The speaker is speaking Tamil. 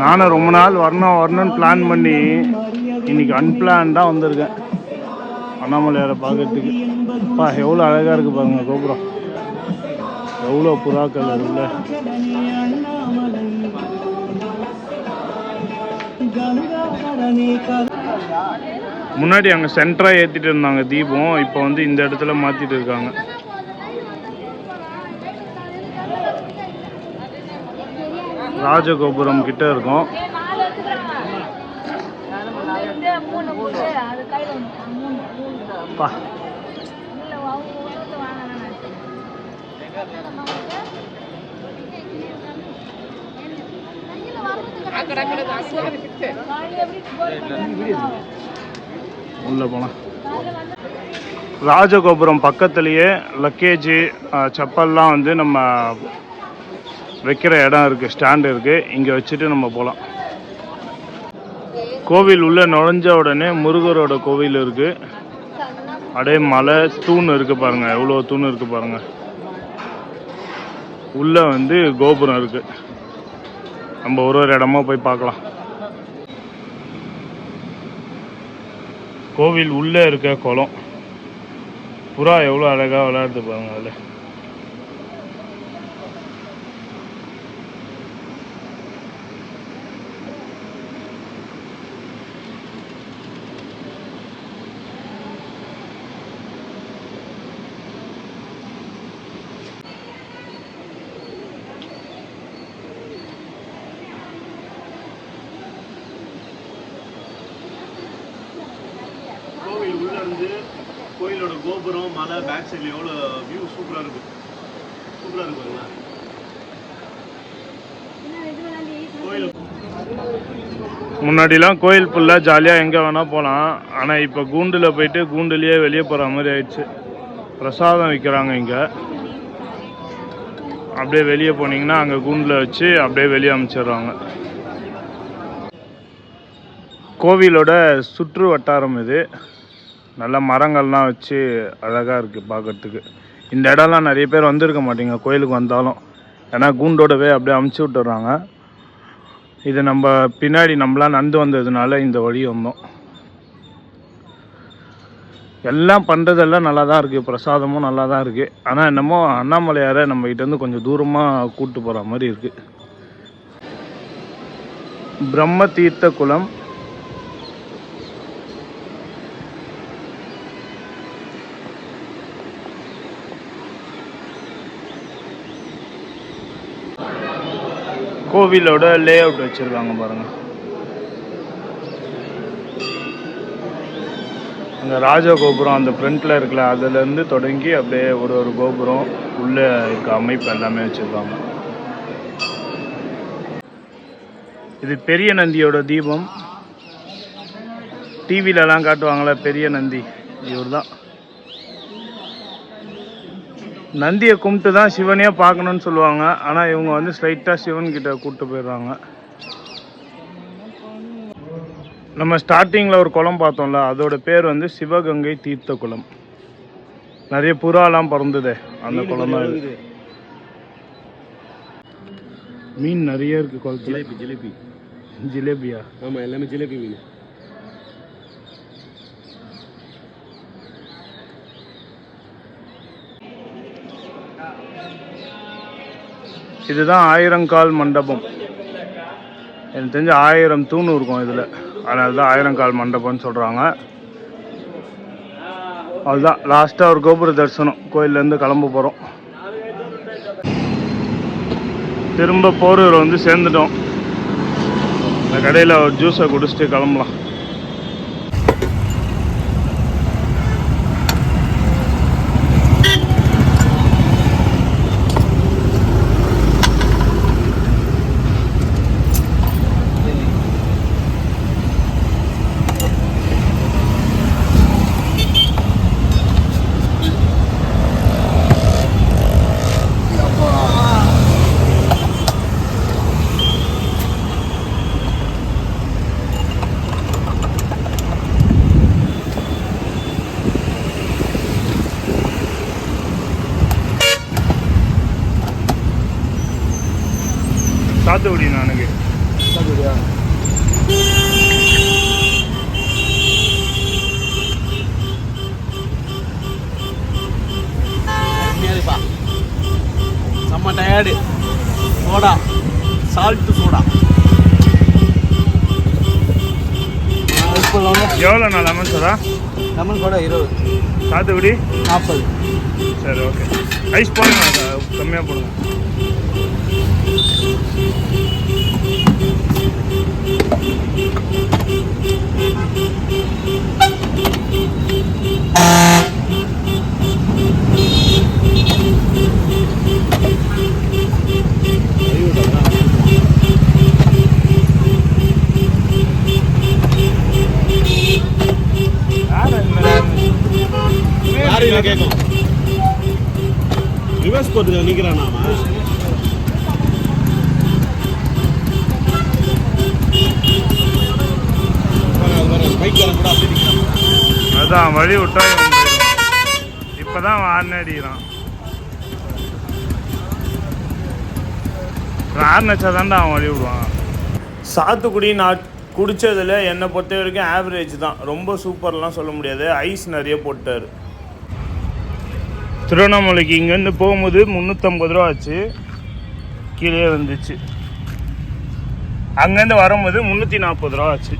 நானும் ரொம்ப நாள் வரணும் வரணும்னு பிளான் பண்ணி இன்னைக்கு அன்பிளான்டாக வந்திருக்கேன். அண்ணாமலையாரை பார்க்கறதுக்கு. அப்பா எவ்வளோ அழகாக இருக்குது பாருங்க கோபுரம். எவ்வளோ புறாக்கள் அதுல. முன்னாடி அங்கே சென்டராக ஏற்றிட்டு இருந்தாங்க தீபம் இப்போ வந்து இந்த இடத்துல மாற்றிட்டு இருக்காங்க. ராஜகோபுரம் கிட்ட இருக்கும். உள்ள போலாம். ராஜகோபுரம் பக்கத்துலேயே லக்கேஜ் செப்பல்லாம் வந்து நம்ம வைக்கிற இடம் இருக்குது ஸ்டாண்ட் இருக்குது இங்கே வச்சுட்டு நம்ம போகலாம் கோவில் உள்ளே நுழைஞ்ச உடனே முருகரோட கோவில் இருக்குது அப்படியே மலை தூண் இருக்குது பாருங்க. எவ்வளோ தூண் இருக்குது பாருங்க. உள்ளே வந்து கோபுரம் இருக்குது நம்ம ஒரு ஒரு இடமா போய் பார்க்கலாம். கோவில் உள்ளே இருக்க குளம். புறா எவ்வளோ அழகாக விளையாடுது பாருங்க அதில் கோவில் உள்ள இருந்து கோயிலோட கோபுரம் மலை பேக் சைடில் எவ்வளோ வியூ சூப்பராக இருக்கும் சூப்பராக இருக்கு? கோயில். முன்னாடிலாம் கோயில் ஃபுல்லாக ஜாலியாக எங்கே வேணால் போகலாம் ஆனால் இப்போ கூண்டில் போயிட்டு கூண்டுலேயே வெளியே போகிற மாதிரி ஆயிடுச்சு. பிரசாதம் விற்கிறாங்க இங்கே. அப்படியே வெளியே போனீங்கன்னா அங்கே கூண்டில் வச்சு அப்படியே வெளியே அமைச்சிடுறாங்க. கோவிலோட சுற்று வட்டாரம் இது. நல்ல மரங்கள்லாம் வச்சு அழகாக இருக்குது பார்க்கறதுக்கு இந்த இடம்லாம் நிறைய பேர் வந்திருக்க மாட்டீங்க கோயிலுக்கு வந்தாலும். ஏன்னா கூண்டோடவே அப்படியே அமுச்சு விட்டுறாங்க. இது நம்ம பின்னாடி நம்மளாம் நடந்து வந்ததுனால இந்த வழி வந்தோம். எல்லாம் பண்ணுறதெல்லாம் நல்லா தான் இருக்குது பிரசாதமும் நல்லா தான் இருக்குது ஆனால் என்னமோ அண்ணாமலையாரை நம்ம கிட்டேருந்து கொஞ்சம் தூரமாக கூப்பிட்டு போகிற மாதிரி இருக்குது பிரம்ம தீர்த்த குளம் கோவிலோட லே அவுட் வச்சுருக்காங்க பாருங்கள் அந்த ராஜ கோபுரம் அந்த ஃப்ரண்ட்டில் இருக்கல அதுலேருந்து தொடங்கி அப்படியே ஒரு ஒரு கோபுரம் உள்ளே இருக்க அமைப்பு எல்லாமே வச்சுருக்காங்க. இது பெரிய நந்தியோட தீபம். டிவிலலாம் காட்டுவாங்களே பெரிய நந்தி. இவர் தான் நந்தியை கும்பிட்டு தான் சிவனையே பார்க்கணும்னு சொல்லுவாங்க. ஆனால் இவங்க வந்து ஸ்ட்ரைட்டாக சிவன் கிட்ட கூப்பிட்டு போயிடுறாங்க. நம்ம ஸ்டார்டிங்கில் ஒரு குளம் பார்த்தோம்ல அதோட பேர் வந்து சிவகங்கை தீர்த்த குளம் நிறைய புறாலாம் பறந்துதே அந்த குளம் தான் இது. மீன் நிறைய இருக்கு குளத்துல. ஜிலேபி ஜிலேபி. ஜிலேபியா? ஆமாம் எல்லாமே ஜிலேபி மீன். இதுதான் ஆயிரங்கால் மண்டபம். எனக்கு தெரிஞ்ச ஆயிரம் தூண் இருக்கும் இதில். அதனால தான் ஆயிரங்கால் மண்டபம்னு சொல்கிறாங்க அதுதான் லாஸ்ட்டாக ஒரு கோபுர தரிசனம். கோயிலேருந்து கிளம்ப போகிறோம் திரும்ப போரூர் வந்து சேர்ந்துட்டோம். இந்த கடையில் ஒரு ஜூஸை குடிச்சிட்டு கிளம்பலாம். சாத்துக்குடி நானுக்கு சாத்துக்குடியா செம்ம டயர்டு சோடா. Salt soda. எவ்வளோண்ணா லெமன் சோடா? லெமன் சோடா இருபது. சாத்துக்குடி நாற்பது சரி ஓகே ஐஸ் போடுங்க கம்மியாக போடுங்க. ரிவர்ஸ் போட்டு நிற்கிறான் அவன் அதான் வழி விட்டா இப்போ தான் ஆர்ன அடிக்கிறான். ஆர்ன வச்சாதான்டா அவன் வழி விடுவான். சாத்துக்குடி நான் குடித்ததில் என்னை பொறுத்த வரைக்கும் ஆவரேஜ் தான். ரொம்ப சூப்பர்லாம் சொல்ல முடியாது. ஐஸ் நிறைய போட்டார். திருவண்ணாமலைக்கு இங்கேருந்து போகும்போது முந்நூற்றம்பது ரூபா ஆச்சு. கீழே வந்துச்சு அங்கேருந்து வரும்போது முந்நூற்றி நாற்பது ரூபா ஆச்சு.